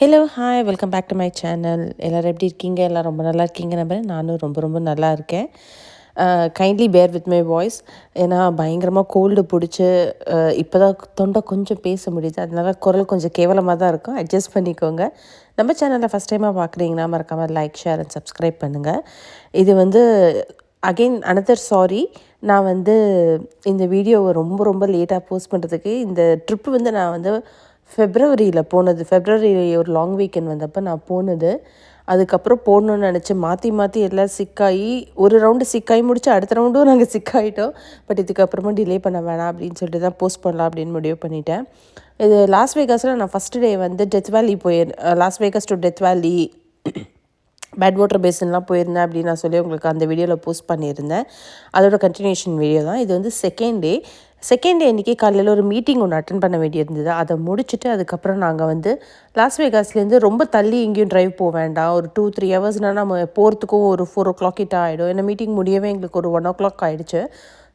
Hello hi welcome back to my channel எல்லோரும் எப்படி இருக்கீங்க? எல்லாம் ரொம்ப நல்லா இருக்கீங்க நம்புறேன். நானும் ரொம்ப ரொம்ப நல்லா இருக்கேன். Kindly bear with my voice ஏன்னா பயங்கரமாக கோல்டு பிடிச்சி இப்போ தான் தொண்டை கொஞ்சம் பேச முடியுது. அதனால குரல் கொஞ்சம் கேவலமாக தான் இருக்கும். அட்ஜஸ்ட் பண்ணிக்கோங்க. நம்ம சேனலில் ஃபஸ்ட் டைமாக பார்க்குறீங்கன்னா மறக்காமல் லைக் ஷேர் அண்ட் சப்ஸ்கிரைப் பண்ணுங்கள் இது வந்து அகெயின் அனதர் சாரி நான் வந்து இந்த வீடியோவை ரொம்ப ரொம்ப லேட்டாக போஸ்ட் பண்ணுறதுக்கு இந்த ட்ரிப்பு வந்து நான் வந்து ஃபெப்ரவரியில் போனது. ஃபெப்ரவரியில் ஒரு லாங் வீக்கெண்ட் வந்தப்போ நான் போனது. அதுக்கப்புறம் போடணும்னு நினச்சி மாற்றி மாற்றி எல்லாம் சிக்காகி ஒரு ரவுண்டு சிக்காகி முடிச்சு அடுத்த ரவுண்டும் நாங்கள் சிக்காயிட்டோம் பட் இதுக்கப்புறமா டிலே பண்ண வேணாம் அப்படின்னு சொல்லிட்டு தான் போஸ்ட் பண்ணலாம் அப்படின்னு முடிவு பண்ணிட்டேன். இது லாஸ் வேகாஸில் நான் ஃபஸ்ட்டு டே வந்து டெத் வேலி போயிரு Las Vegas to Death Valley Badwater பேசின்லாம் போயிருந்தேன் அப்படின்னு நான் சொல்லி உங்களுக்கு அந்த வீடியோவில் போஸ்ட் பண்ணியிருந்தேன். அதோட கண்டினியூஷன் வீடியோ தான். இது வந்து செகண்ட் டே செகண்ட் டே அன்றைக்கி காலையில் ஒரு மீட்டிங் ஒன்று அட்டன் பண்ண வேண்டியிருந்தது. அதை முடிச்சுட்டு அதுக்கப்புறம் நாங்கள் வந்து லாஸ் வேகாஸ்லேருந்து ரொம்ப தள்ளி எங்கேயும் ட்ரைவ் போக வேண்டாம். ஒரு டூ த்ரீ ஹவர்ஸ்னால் நம்ம போகிறதுக்கும் ஒரு ஃபோர் ஓ கிளாக் கிட்ட ஆகிடும் ஏன்னா மீட்டிங் முடியவே எங்களுக்கு ஒரு ஒன் ஓ கிளாக் ஆகிடுச்சு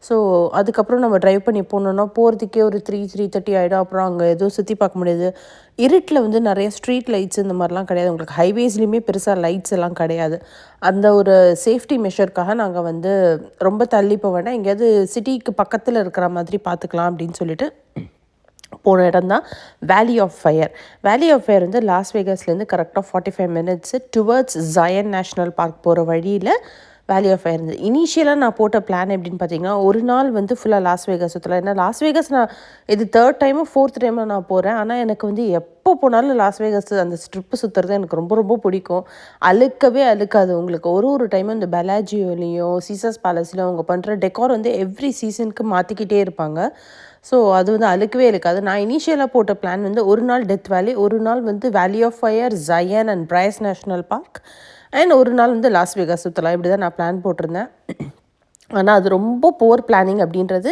ஸோ அதுக்கப்புறம் நம்ம ட்ரைவ் பண்ணி போனோன்னா போகிறதுக்கே ஒரு த்ரீ த்ரீ தேர்ட்டி ஆகிடும் அப்புறம் அங்கே எதுவும் சுற்றி பார்க்க முடியாது. இருட்டில் வந்து நிறைய ஸ்ட்ரீட் லைட்ஸ் இந்த மாதிரிலாம் கிடையாது. உங்களுக்கு ஹைவேஸ்லேயுமே பெருசாக லைட்ஸ் எல்லாம் கிடையாது. அந்த ஒரு சேஃப்டி மெஷருக்காக நாங்கள் வந்து ரொம்ப தள்ளி போக வேண்டாம். எங்கேயாவது சிட்டிக்கு பக்கத்தில் இருக்கிற மாதிரி பார்த்துக்கலாம் அப்படின்னு சொல்லிட்டு போன இடம் தான் Valley of Fire Valley of Fire வந்து லாஸ் வேகாஸ்லேருந்து கரெக்டாக forty five minutes towards Zion National Park போகிற வழியில் வேல்யூ ஆஃப் இருந்தது. இனிஷியலாக நான் போட்ட பிளான் எப்படின்னு பார்த்தீங்கன்னா ஒரு நாள் வந்து ஃபுல்லாக லாஸ் வேகஸ் சுற்றலாம் ஏன்னா லாஸ் வேகஸ் நான் இது தேர்ட் டைமும் ஃபோர்த் டைமில் நான் போகிறேன் ஆனால் எனக்கு வந்து எப்போ போனாலும் லாஸ் வேகஸ் அந்த ஸ்ட்ரிப்பு சுற்றுறது எனக்கு ரொம்ப ரொம்ப பிடிக்கும். அழுக்கவே அழுக்காது உங்களுக்கு. ஒரு ஒரு டைமும் இந்த பெலாஜியோலையும் சீசஸ் பேலஸ்லையும் அவங்க பண்ணுற டெக்கார் வந்து எவ்ரி சீசனுக்கு மாற்றிக்கிட்டே இருப்பாங்க. ஸோ அது வந்து அழுக்கவே இருக்காது நான் இனிஷியலாக போட்ட பிளான் வந்து ஒரு நாள் டெத் வேலி ஒரு நாள் வந்து Valley of Fire Zion and Bryce National Park and ஒரு நாள் வந்து லாஸ் வேகாஸ் சுற்றலாம் இப்படி தான் நான் பிளான் போட்டிருந்தேன். ஆனால் அது ரொம்ப போர் பிளானிங் அப்படின்றது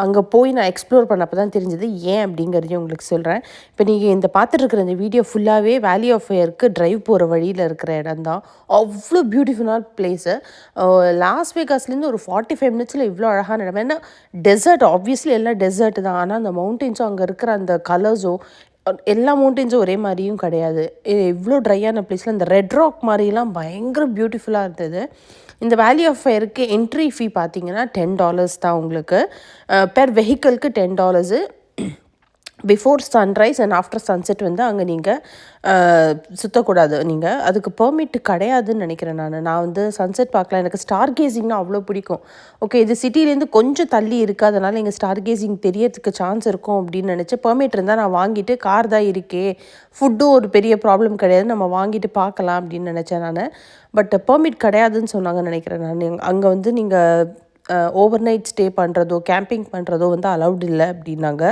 அங்கே போய் நான் எக்ஸ்ப்ளோர் பண்ணப்போ தான் தெரிஞ்சது. ஏன் அப்படிங்கிறதையும் உங்களுக்கு சொல்கிறேன் இப்போ நீங்கள் இந்த பார்த்துட்ருக்குற இந்த வீடியோ ஃபுல்லாகவே வேலி ஆஃப் ஃபயருக்கு ட்ரைவ் போகிற வழியில் இருக்கிற இடம் தான். அவ்வளோ பியூட்டிஃபுல்லான பிளேஸு லாஸ் வேகாஸ்லேருந்து ஒரு ஃபார்ட்டி ஃபைவ் மினிட்ஸில் இவ்வளோ அழகான இடம். ஏன்னா டெசர்ட் ஆப்வியஸ்லி எல்லாம் டெசர்ட் தான். ஆனால் அந்த மவுண்டெயின்ஸும் அங்கே இருக்கிற அந்த கலர்ஸோ எல்லா மவுண்டெயின்ஸும் ஒரே மாதிரியும் கிடையாது. இவ்வளோ ட்ரையான பிளேஸில் இந்த ரெட் ராக் மாதிரிலாம் பயங்கர பியூட்டிஃபுல்லாக இருந்தது. இந்த வேலி ஆஃப் ஃபயருக்கு என்ட்ரி ஃபீ பார்த்தீங்கன்னா டென் டாலர்ஸ் தான் உங்களுக்கு. Per வெஹிக்கிளுக்கு ten dollars before sunrise and after sunset வந்து அங்கே நீங்கள் சுற்றக்கூடாது நீங்கள் அதுக்கு பெர்மிட் கிடையாதுன்னு நினைக்கிறேன் நான். நான் வந்து சன்செட் பார்க்கலாம் எனக்கு ஸ்டார் கேசிங்னா அவ்வளோ பிடிக்கும். ஓகே இது சிட்டிலேருந்து கொஞ்சம் தள்ளி இருக்குது அதனால் எங்கள் ஸ்டார் கேசிங் தெரியறதுக்கு சான்ஸ் இருக்கும் அப்படின்னு நினச்சி பெர்மிட் இருந்தால் நான் வாங்கிட்டு கார் தான் இருக்கே. ஃபுட்டும் ஒரு பெரிய ப்ராப்ளம் கிடையாது. நம்ம வாங்கிட்டு பார்க்கலாம் அப்படின்னு நினச்சேன் நான். பட் பெர்மிட் கிடையாதுன்னு சொன்னாங்கன்னு நினைக்கிறேன் நான். அங்கே வந்து நீங்கள் ஓவர் நைட் ஸ்டே பண்ணுறதோ கேம்பிங் பண்ணுறதோ வந்து அலௌட் இல்லை அப்படின்னாங்க.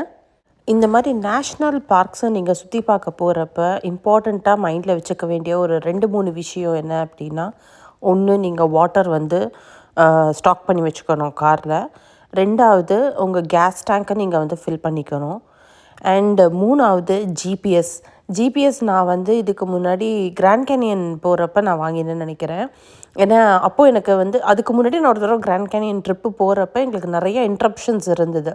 இந்த மாதிரி நேஷ்னல் பார்க்ஸை நீங்கள் சுற்றி பார்க்க போகிறப்ப இம்பார்ட்டண்ட்டாக மைண்டில் வச்சுக்க வேண்டிய ஒரு ரெண்டு மூணு விஷயம் என்ன அப்படின்னா ஒன்று நீங்கள் வாட்டர் வந்து ஸ்டாக் பண்ணி வச்சுக்கணும் காரில் ரெண்டாவது உங்கள் கேஸ் டேங்க்கை நீங்கள் வந்து ஃபில் பண்ணிக்கணும். அண்டு மூணாவது ஜிபிஎஸ் ஜிபிஎஸ் நான் வந்து இதுக்கு முன்னாடி கிராண்ட் கேனியன் போகிறப்ப நான் வாங்கினேன்னு நினைக்கிறேன். ஏன்னா அப்போது எனக்கு வந்து அதுக்கு முன்னாடி நான் ஒரு தடவை கிராண்ட் கேனியன் ட்ரிப்பு போகிறப்ப எங்களுக்கு நிறைய இன்ட்ரப்ஷன்ஸ் இருந்தது.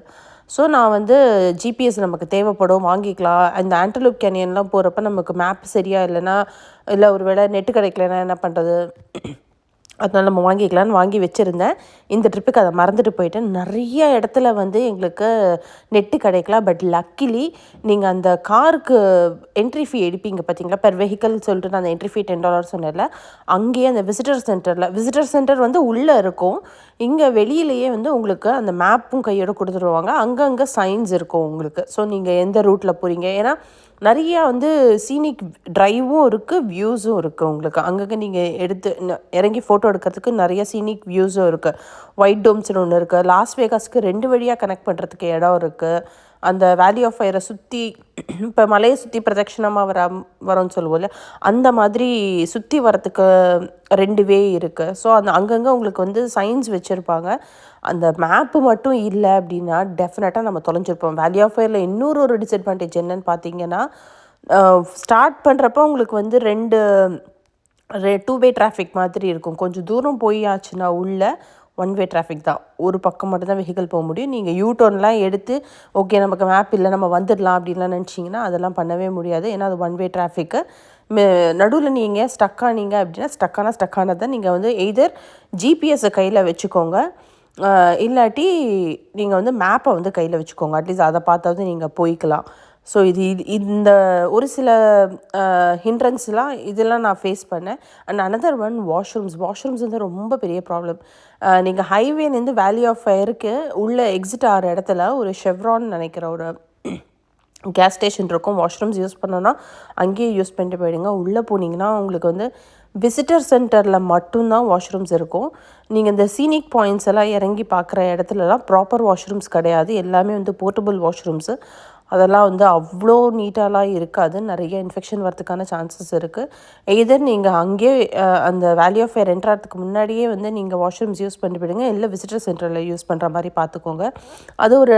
ஸோ நான் வந்து ஜிபிஎஸ் நமக்கு தேவைப்படும் வாங்கிக்கலாம். இந்த ஆண்டலூப் கேனியன்லாம் போகிறப்ப நமக்கு மேப் சரியாக இல்லைன்னா இல்லை ஒரு வேளை நெட்டு கிடைக்கலன்னா என்ன பண்ணுறது அதனால் நம்ம வாங்கிக்கலான்னு வாங்கி வச்சுருந்தேன். இந்த ட்ரிப்புக்கு அதை மறந்துட்டு போயிட்டேன். நிறைய இடத்துல வந்து எங்களுக்கு நெட்டு கிடைக்கலாம் பட் லக்கிலி நீங்கள் அந்த காருக்கு என்ட்ரி ஃபீ எடுப்பீங்க பார்த்தீங்களா பெர் வெஹிக்கல் சொல்லிட்டு நான் அந்த என்ட்ரி ஃபீ டென் டாலர் சொன்னேன்ல அங்கேயே அந்த விசிட்டர் சென்டரில் விசிட்டர் சென்டர் வந்து உள்ளே இருக்கும். இங்கே வெளியிலேயே வந்து உங்களுக்கு அந்த மேப்பும் கையோடு கொடுத்துருவாங்க. அங்கங்கே சைன்ஸ் இருக்கும் உங்களுக்கு. ஸோ நீங்கள் எந்த ரூட்டில் போகிறீங்க ஏன்னா நிறையா வந்து சீனிக் ட்ரைவும் இருக்குது வியூஸும் இருக்குது உங்களுக்கு. அங்கங்கே நீங்கள் எடுத்து இறங்கி ஃபோட்டோ எடுக்கிறதுக்கு நிறைய சீனிக் வியூஸும் இருக்குது ஒயிட் டோம்ஸ்னு ஒன்று இருக்குது லாஸ் வேகாஸ்க்கு ரெண்டு வழியாக கனெக்ட் பண்ணுறதுக்கு இடம் இருக்குது அந்த வேலி ஆஃப் ஃபயரை சுற்றி இப்போ மலையை சுற்றி பிரதட்சிணமாக வர வரோன்னு சொல்லுவோம்ல அந்த மாதிரி சுற்றி வரத்துக்கு ரெண்டு வே இருக்குது ஸோ அந்த அங்கங்கே உங்களுக்கு வந்து சயின்ஸ் வச்சுருப்பாங்க. அந்த மேப்பு மட்டும் இல்லை அப்படின்னா டெஃபினட்டாக நம்ம தொலைஞ்சிருப்போம். வேலி ஆஃப் ஃபயரில் இன்னொரு ஒரு டிஸ்அட்வான்டேஜ் என்னன்னு பார்த்தீங்கன்னா ஸ்டார்ட் பண்ணுறப்ப உங்களுக்கு வந்து ரெண்டு ரெ டூ வே டிராஃபிக் மாதிரி இருக்கும். கொஞ்சம் தூரம் போயாச்சுன்னா உள்ளே ஒன் வே டிராஃபிக் தான். ஒரு பக்கம் மட்டும்தான் வெஹிக்கிள் போக முடியும். நீங்கள் யூ டர்ன்லாம் எடுத்து ஓகே நமக்கு மேப் இல்லை நம்ம வந்துடலாம் அப்படின்லாம் நினச்சிங்கன்னா அதெல்லாம் பண்ணவே முடியாது. ஏன்னா அது ஒன் வே டிராஃபிக்கு நடுவில் நீங்கள் ஸ்டக் ஆனீங்க அப்படின்னா ஸ்டக்கான ஆனால் ஸ்டக் நீங்கள் வந்து எய்தர் ஜிபிஎஸ்ஸை கையில் வச்சுக்கோங்க. இல்லாட்டி நீங்கள் வந்து மேப்பை வந்து கையில் வச்சுக்கோங்க. அட்லீஸ்ட் அதை பார்த்தாவது நீங்கள் போய்க்கலாம். ஸோ இது இது இந்த ஒரு சில ஹிண்ட்ரன்ஸ்லாம் இதெல்லாம் நான் ஃபேஸ் பண்ணேன். And another one washrooms washrooms வந்து ரொம்ப பெரிய ப்ராப்ளம் நீங்கள் ஹைவேலேருந்து வேலி ஆஃப் ஃபயருக்கு உள்ளே எக்ஸிட் ஆகிற இடத்துல ஒரு ஷெவ்ரான் நினைக்கிற ஒரு கேஸ் ஸ்டேஷன் இருக்கும். வாஷ்ரூம்ஸ் யூஸ் பண்ணோன்னா அங்கேயே யூஸ் பண்ணிட்டு போயிடுங்க. உள்ளே போனீங்கன்னா உங்களுக்கு வந்து விசிட்டர் சென்டரில் மட்டும்தான் வாஷ்ரூம்ஸ் இருக்கும். நீங்கள் இந்த சீனிக் பாயிண்ட்ஸ் எல்லாம் இறங்கி பார்க்குற இடத்துலலாம் ப்ராப்பர் வாஷ்ரூம்ஸ் கிடையாது. எல்லாமே வந்து போர்ட்டபுள் வாஷ்ரூம்ஸு அதெல்லாம் வந்து அவ்வளோ நீட்டாலாம் இருக்காது. நிறைய இன்ஃபெக்ஷன் வரதுக்கான சான்சஸ் இருக்குது எதர் நீங்கள் அங்கேயே அந்த வேல்யூ ஆஃப் ஃபேர் என்ட்ராகிறதுக்கு முன்னாடியே வந்து நீங்கள் வாஷ்ரூம்ஸ் யூஸ் பண்ணி விடுங்க இல்லை விசிட்டர் சென்டரில் யூஸ் பண்ணுற மாதிரி பார்த்துக்கோங்க அது ஒரு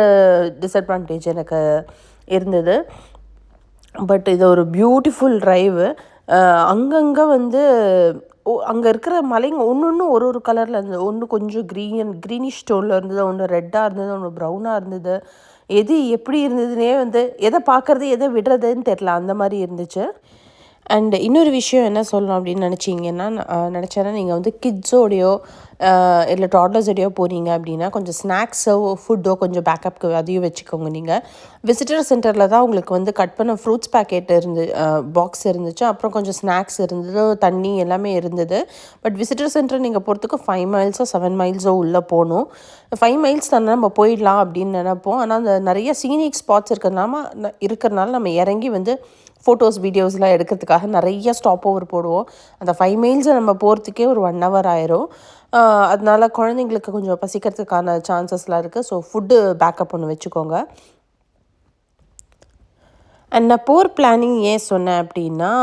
டிஸ்அட்வான்டேஜ் எனக்கு இருந்தது. பட் இது ஒரு பியூட்டிஃபுல் ட்ரைவு அங்கங்கே வந்து அங்கே இருக்கிற மலைங்க ஒன்று ஒன்று ஒரு ஒரு கலரில் இருந்தது. ஒன்று கொஞ்சம் க்ரீன் க்ரீனிஷ் ஸ்டோனில் இருந்தது ஒன்று ரெட்டாக இருந்தது ஒன்று ப்ரௌனாக இருந்தது. எது எப்படி இருந்ததுன்னே வந்து எதை பார்க்குறது எதை விடுறதுன்னு தெரில அந்த மாதிரி இருந்துச்சு. அண்ட் இன்னொரு விஷயம் என்ன சொல்லணும் அப்படின்னு நினச்சிங்கன்னா நினச்சேன்னா நீங்கள் வந்து கிட்ஸோடையோ இல்லை டாட்லர்ஸ் எடையோ போகிறீங்க அப்படின்னா கொஞ்சம் ஸ்நாக்ஸோ ஃபுட்டோ கொஞ்சம் பேக்கப்க்கு அதையும் வச்சுக்கோங்க நீங்கள் விசிட்டர் சென்டரில் தான் உங்களுக்கு வந்து கட் பண்ண ஃப்ரூட்ஸ் பேக்கெட் இருந்து பாக்ஸ் இருந்துச்சு. அப்புறம் கொஞ்சம் ஸ்நாக்ஸ் இருந்தது தண்ணி எல்லாமே இருந்தது. பட் விசிட்டர் சென்டர் நீங்கள் போகிறதுக்கு ஃபைவ் மைல்ஸோ செவன் மைல்ஸோ உள்ளே போகணும். ஃபைவ் மைல்ஸ் தானே நம்ம போயிடலாம் அப்படின்னு நினைப்போம். ஆனால் அந்த நிறைய சீனிக் ஸ்பாட்ஸ் இருக்கிறனால இருக்கிறனால நம்ம இறங்கி வந்து ஃபோட்டோஸ் வீடியோஸ்லாம் எடுக்கிறதுக்காக நிறைய ஸ்டாப் ஓவர் போடுவோம். அந்த ஃபைவ் மைல்ஸை நம்ம போகிறதுக்கே ஒரு ஒன் ஹவர் ஆயிரும். அதனால் குழந்தைங்களுக்கு கொஞ்சம் பசிக்கிறதுக்கான சான்சஸ்லாம் இருக்குது ஸோ ஃபுட்டு பேக்கப் ஒன்று வச்சுக்கோங்க. அண்ட் நான் போர் பிளானிங் ஏன் சொன்னேன் அப்படின்னா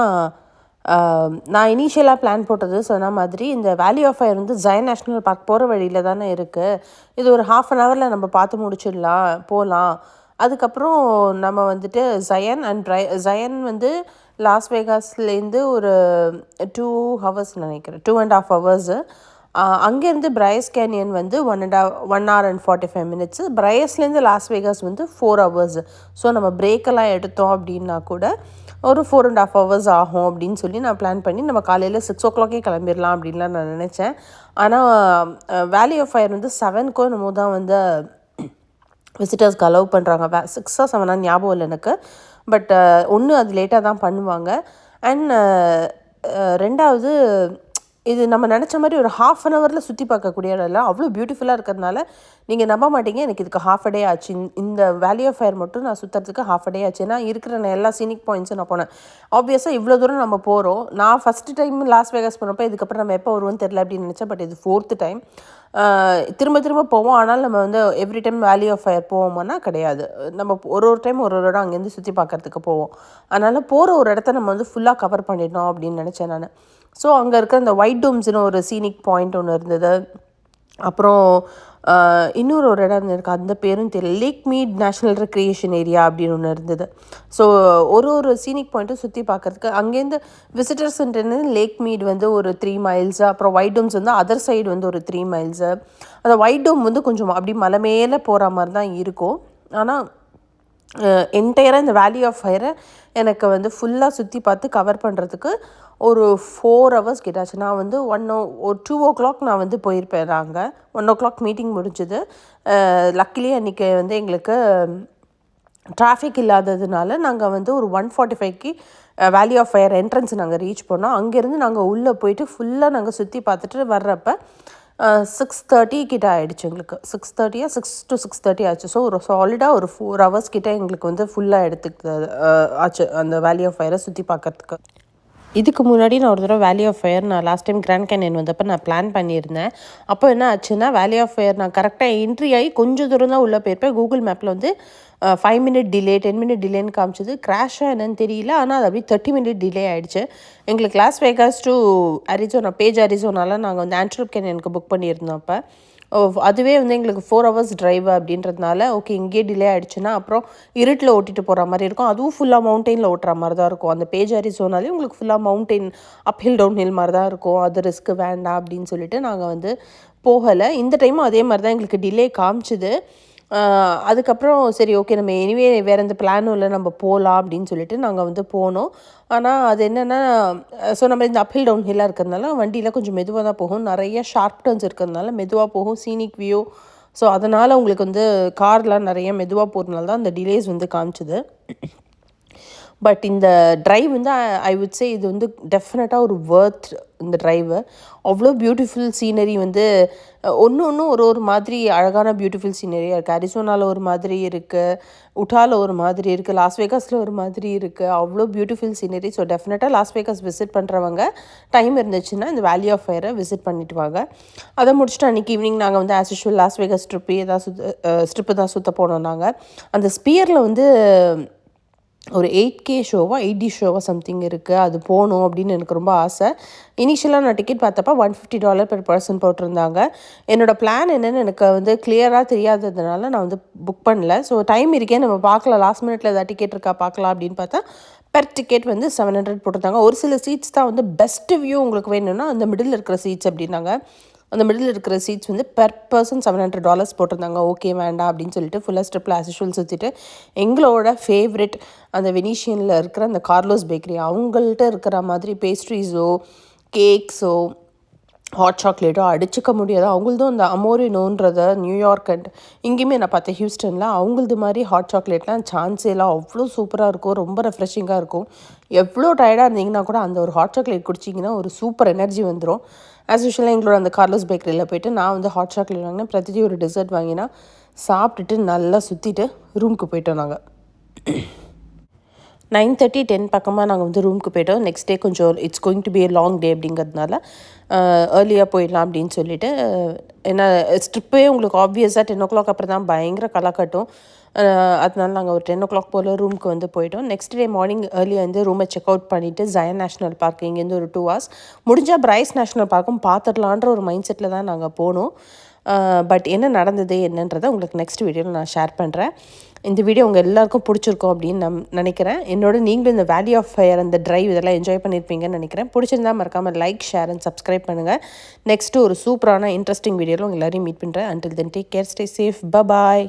நான் இனிஷியலாக பிளான் போட்டது சொன்ன மாதிரி இந்த வேலி ஆஃப் ஃபயர் வந்து ஜயன் நேஷ்னல் பார்க் போகிற வழியில் தானே இருக்குது இது ஒரு ஹாஃப் அன் ஹவரில் நம்ம பார்த்து முடிச்சிடலாம் போகலாம் அதுக்கப்புறம் நம்ம வந்துட்டு ஜயன் அண்ட் ட்ரை ஜயன் வந்து லாஸ் வேகாஸ்லேருந்து ஒரு டூ ஹவர்ஸ் நினைக்கிறேன். டூ அண்ட் ஹாஃப் ஹவர்ஸு அங்கேருந்து பிரைஸ் கேனியன் வந்து one and one hour and forty five minutes பிரைஸ்லேருந்து Las Vegas வந்து ஃபோர் ஹவர்ஸ் ஸோ நம்ம பிரேக்கெல்லாம் எடுத்தோம் அப்படின்னா கூட ஒரு ஃபோர் அண்ட் ஹாஃப் ஹவர்ஸ் ஆகும் அப்படின்னு சொல்லி நான் பிளான் பண்ணி நம்ம காலையில் சிக்ஸ் ஓ கிளாக்கே கிளம்பிடலாம் அப்படின்லாம் நான் நினச்சேன். ஆனால் வேலி ஆஃப் ஃபயர் வந்து செவனுக்கோ என்னமோ தான் வந்து விசிட்டர்ஸ்க்கு அலோவ் பண்ணுறாங்க வே சிக்ஸாக செவனாக ஞாபகம் இல்லை எனக்கு. பட் ஒன்று அது லேட்டாக தான் பண்ணுவாங்க. அண்ட் ரெண்டாவது இது நம்ம நினச்ச மாதிரி ஒரு ஹாஃப் அன் ஹவரில் சுற்றி பார்க்கக்கூடிய இடம் இல்லை அவ்வளோ பியூட்டிஃபுல்லாக இருக்கிறதுனால நீங்கள் நம்ப மாட்டீங்க. எனக்கு இதுக்கு ஹாஃப் அ டே ஆச்சு. இந்த- இந்த வேலி ஆஃப் ஃபயர் மட்டும் நான் சுற்றுறதுக்கு ஹாஃப் அ டே ஆச்சு. ஏன்னா இருக்கிற நான் எல்லா சீனிக் பாயிண்ட்ஸும் நான் போனேன். ஆப்வியஸாக இவ்வளோ தூரம் நம்ம போகிறோம் நான் ஃபஸ்ட்டு டைம் லாஸ் வேகாஸ் போனப்போ இதுக்கப்புறம் நம்ம எப்போ வருவோம்னு தெரில அப்படின்னு நினச்சேன். பட் இது ஃபோர்த்து டைம் திரும்ப திரும்ப போவோம். ஆனால் நம்ம வந்து every time Valley of Fire போவோம்னா கிடையாது. நம்ம ஒரு ஒரு டைம் ஒரு ஒரு இடம் அங்கேருந்து சுற்றி பார்க்குறதுக்கு போவோம். அதனால் போகிற ஒரு இடத்த நம்ம வந்து ஃபுல்லாக கவர் பண்ணிடணும் அப்படின்னு நினச்சேன் நான். ஸோ அங்கே இருக்க அந்த ஒயிட் டோம்ஸ்னு ஒரு சீனிக் பாயிண்ட் ஒன்று இருந்தது. அப்புறம் இன்னொரு ஒரு இடம் இருந்திருக்கு அந்த பேரும் தெரியல. Lake Mead National Recreation Area அப்படின்னு ஒன்று இருந்தது. ஸோ ஒரு ஒரு சீனிக் பாயிண்ட்டும் சுற்றி பார்க்குறதுக்கு அங்கேருந்து விசிட்டர்ஸ் சென்டர்னு லேக் மீட் வந்து ஒரு த்ரீ மைல்ஸு அப்புறம் ஒயிட் டோம்ஸ் வந்து அதர் சைடு வந்து ஒரு த்ரீ மைல்ஸு அந்த ஒயிட் டோம் வந்து கொஞ்சம் அப்படி மலை மேலே போகிற மாதிரி தான் இருக்கும். ஆனால் என்டையராக இந்த வேலி ஆஃப் ஃபயரை எனக்கு வந்து ஃபுல்லாக சுற்றி பார்த்து கவர் பண்ணுறதுக்கு ஒரு ஃபோர் ஹவர்ஸ் கிட்டாச்சு நான் வந்து ஒன் ஓ ஒரு டூ ஓ கிளாக் நான் வந்து போயிருப்பேன் நாங்கள் ஒன் ஓ கிளாக் மீட்டிங் முடிஞ்சுது லக்கிலி அன்றைக்கி வந்து எங்களுக்கு டிராஃபிக் இல்லாததுனால நாங்கள் வந்து ஒரு ஒன் ஃபார்ட்டி ஃபைவ்க்கு வேலி ஆஃப் ஃபயர் என்ட்ரன்ஸ் நாங்கள் ரீச் பண்ணோம். அங்கேருந்து நாங்கள் உள்ளே போயிட்டு ஃபுல்லாக நாங்கள் சுற்றி பார்த்துட்டு வர்றப்போ சிக்ஸ் தேர்ட்டி கிட்ட ஆயிடுச்சு எங்களுக்கு. சிக்ஸ் தேர்ட்டியா சிக்ஸ் டு சிக்ஸ் தேர்ட்டி ஆச்சு. ஸோ ஒரு சாலிடாக ஒரு ஃபோர் ஹவர்ஸ் கிட்ட எங்களுக்கு வந்து ஃபுல்லாக எடுத்துக்கிட்டு ஆச்சு. அந்த வேலி ஆஃப் ஃபயரை சுற்றி பார்க்கறதுக்கு. இதுக்கு முன்னாடி நான் ஒரு தடவை வேலி ஆஃப் ஃபயர் நான் லாஸ்ட் டைம் கிராண்ட் கேனியன் வந்தப்போ நான் பிளான் பண்ணியிருந்தேன். அப்போ என்ன ஆச்சுன்னா வேலி ஆஃப் ஃபயர் நான் கரெக்டாக என்ட்ரி ஆகி கொஞ்சம் தூரம் தான் உள்ளே போயிருப்பேன். கூகுள் மேப்பில் வந்து five minute delay ten minute டிலேன்னு காமிச்சது. கிராஷாக என்னன்னு தெரியல ஆனால் அது அப்படியே தேர்ட்டி மினிட் டிலே ஆகிடுச்சு எங்களுக்கு Las Vegas to Arizona Page அரிசோனால நாங்கள் வந்து ஆன்ட்ரூப் கேனியனுக்கு புக் பண்ணியிருந்தோம் அப்போ. அதுவே வந்து எங்களுக்கு ஃபோர் ஹவர்ஸ் ட்ரைவ் அப்படின்றதுனால ஓகே இங்கேயே டிலே ஆகிடுச்சுன்னா அப்புறம் இருட்டில் ஓட்டிட்டு போகிற மாதிரி இருக்கும். அதுவும் ஃபுல்லாக மவுண்டெயினில் ஓட்டுற மாதிரி தான் இருக்கும். அந்த பேஜ் அரிசோனாலே உங்களுக்கு ஃபுல்லாக மவுண்டெயின் அப்ஹில் டவுன் ஹில் மாதிரி தான் இருக்கும். அது ரிஸ்க் வேண்டாம் அப்படின்னு சொல்லிட்டு நாங்கள் வந்து போகலை. இந்த டைமும் அதே மாதிரி தான் எங்களுக்கு டிலே காமிச்சுது. அதுக்கப்புறம் சரி ஓகே நம்ம எனிவே வேறு எந்த பிளானும் இல்லை நம்ம போகலாம் அப்படின்னு சொல்லிட்டு நாங்கள் வந்து போனோம். ஆனால் அது என்னென்னா ஸோ நம்ம இந்த அப்ஹில் டவுன் ஹில்லாக இருக்கிறதுனால வண்டியில் கொஞ்சம் மெதுவாக தான் போகும். நிறைய ஷார்ப் டர்ன்ஸ் இருக்கிறதுனால மெதுவாக போகும் சீனிக் வியூ ஸோ அதனால் உங்களுக்கு வந்து கார்லாம் நிறைய மெதுவாக போகிறதுனால தான் அந்த டிலேஸ் வந்து காமிச்சது. பட் இந்த ட்ரைவ் வந்து ஐ வுட் சே இது வந்து டெஃபினட்டாக ஒரு வேர்த் இந்த ட்ரைவு அவ்வளோ பியூட்டிஃபுல் சீனரி வந்து ஒன்று ஒன்று ஒரு ஒரு மாதிரி அழகான பியூட்டிஃபுல் சீனரியாக இருக்குது அரிசோனாவில் ஒரு மாதிரி இருக்குது உட்டாவில் ஒரு மாதிரி இருக்குது லாஸ் வேகாஸில் ஒரு மாதிரி இருக்குது அவ்வளோ பியூட்டிஃபுல் சீனரி ஸோ டெஃபினட்டாக லாஸ் வேகாஸ் விசிட் பண்ணுறவங்க டைம் இருந்துச்சுன்னா இந்த வேலி ஆஃப் ஃபயரை விசிட் பண்ணிட்டு வாங்க. அதை முடிச்சுட்டு அன்றைக்கி ஈவினிங் நாங்கள் வந்து as usual Las Vegas trip ஏதாவது சுத்த ஸ்ட்ரிப்பு தான் சுற்ற போனோம் நாங்கள் அந்த ஸ்பியரில் வந்து ஒரு எயிட் கே ஷோவா எயிட் டி ஷோவா சம்திங் இருக்குது அது போகணும் அப்படின்னு எனக்கு ரொம்ப ஆசை. இனிஷியலாக நான் டிக்கெட் பார்த்தப்ப one fifty dollar per person போட்டிருந்தாங்க. என்னோடய பிளான் என்னென்னு எனக்கு வந்து கிளியராக தெரியாததுனால நான் வந்து புக் பண்ணல. ஸோ டைம் இருக்கே நம்ம பார்க்கலாம். லாஸ்ட் மினிட்ல ஏதாவது டிக்கெட் இருக்கா பார்க்கலாம் அப்படின்னு பார்த்தா பெர் டிக்கெட் வந்து செவன் ஹண்ட்ரட் போட்டிருந்தாங்க. ஒரு சில சீட்ஸ் தான் வந்து பெஸ்ட் வியூ உங்களுக்கு வேணும்னா அந்த மிடில் இருக்கிற சீட்ஸ் அப்படின்னாங்க. அந்த மிடில் இருக்கிற சீட்ஸ் வந்து per person seven hundred dollars போட்டிருந்தாங்க. ஓகே வேண்டாம் அப்படின்னு சொல்லிட்டு ஃபுல்லாக ஸ்ட்ரிப்பில் ஆஸ்யூஷுவல் சுற்றிட்டு எங்களோட ஃபேவரெட் அந்த வெனீஷியனில் இருக்கிற அந்த கார்லோஸ் பேக்கரி அவங்கள்ட்ட இருக்கிற மாதிரி பேஸ்ட்ரீஸோ கேக்ஸோ ஹாட் சாக்லேட்டோ அடிச்சுக்க முடியாது. அவங்களதும் அந்த அமோரினோன்றத நியூயார்க் அண்ட் இங்கேயுமே நான் பார்த்தேன் ஹியூஸ்டனில் அவங்களது மாதிரி ஹாட் சாக்லேட்லாம் சான்ஸே எல்லாம் அவ்வளோ சூப்பராக இருக்கும் ரொம்ப ரெஃப்ரெஷிங்காக இருக்கும். எவ்வளோ டயர்டாக இருந்தீங்கன்னா கூட அந்த ஒரு ஹாட் சாக்லேட் குடிச்சிங்கன்னா ஒரு சூப்பர் எனர்ஜி வந்துடும் ஆஸ் யூஷுவலாக எங்களோட அந்த கார்லோஸ் பேக்கரியில் போயிட்டு நான் வந்து ஹாட் சாக்லேட் வாங்கினேன். பிரதிதி ஒரு டெசர்ட் வாங்கினா சாப்பிட்டுட்டு நல்லா சுற்றிட்டு ரூமுக்கு போயிட்டோம் நாங்கள் நைன் தேர்ட்டி டென் பக்கமாக நாங்கள் வந்து ரூமுக்கு போயிட்டோம். நெக்ஸ்ட் டே கொஞ்சம் it's going to be a long day அப்படிங்கிறதுனால ஏர்லியாக போயிடலாம் அப்படின்னு சொல்லிட்டு ஏன்னா ஸ்ட்ரிப்பே உங்களுக்கு ஆப்வியஸாக டென் ஓ கிளாக் அப்புறம் தான் பயங்கர களை கட்டும் அதனால நாங்கள் ஒரு டென் ஓ கிளாக் போல் ரூமுக்கு வந்து போயிட்டோம். நெக்ஸ்ட் டே மார்னிங் ஏர்லியாக வந்து ரூமை செக் அவுட் பண்ணிவிட்டு ஜயன் நேஷனல் பார்க் இங்கேருந்து ஒரு டூ ஹவர்ஸ் முடிஞ்சால் பிரைஸ் நேஷனல் பார்க்கும் பார்த்துடலான்ற ஒரு மைண்ட் செட்டில் தான் நாங்கள் போனோம். பட் என்ன நடந்தது என்னன்றதை உங்களுக்கு நெக்ஸ்ட் வீடியோவில் நான் ஷேர் பண்ணுறேன் இந்த வீடியோ உங்கள் எல்லாருக்கும் பிடிச்சிருக்கும் அப்படின்னு நான் நினைக்கிறேன். என்னோட நீங்களும் இந்த வேலி ஆஃப் ஃபயர் அந்த ட்ரைவ் இதெல்லாம் என்ஜாய் பண்ணியிருப்பீங்கன்னு நினைக்கிறேன். பிடிச்சிருந்தா மறக்காமல் லைக் ஷேர் அண்ட் சப்ஸ்கிரைப் பண்ணுங்கள் நெக்ஸ்ட்டு ஒரு சூப்பரான இன்ட்ரெஸ்டிங் வீடியோவில் உங்கள் எல்லாரையும் மீட் பண்ணுறேன் until then take care stay safe bye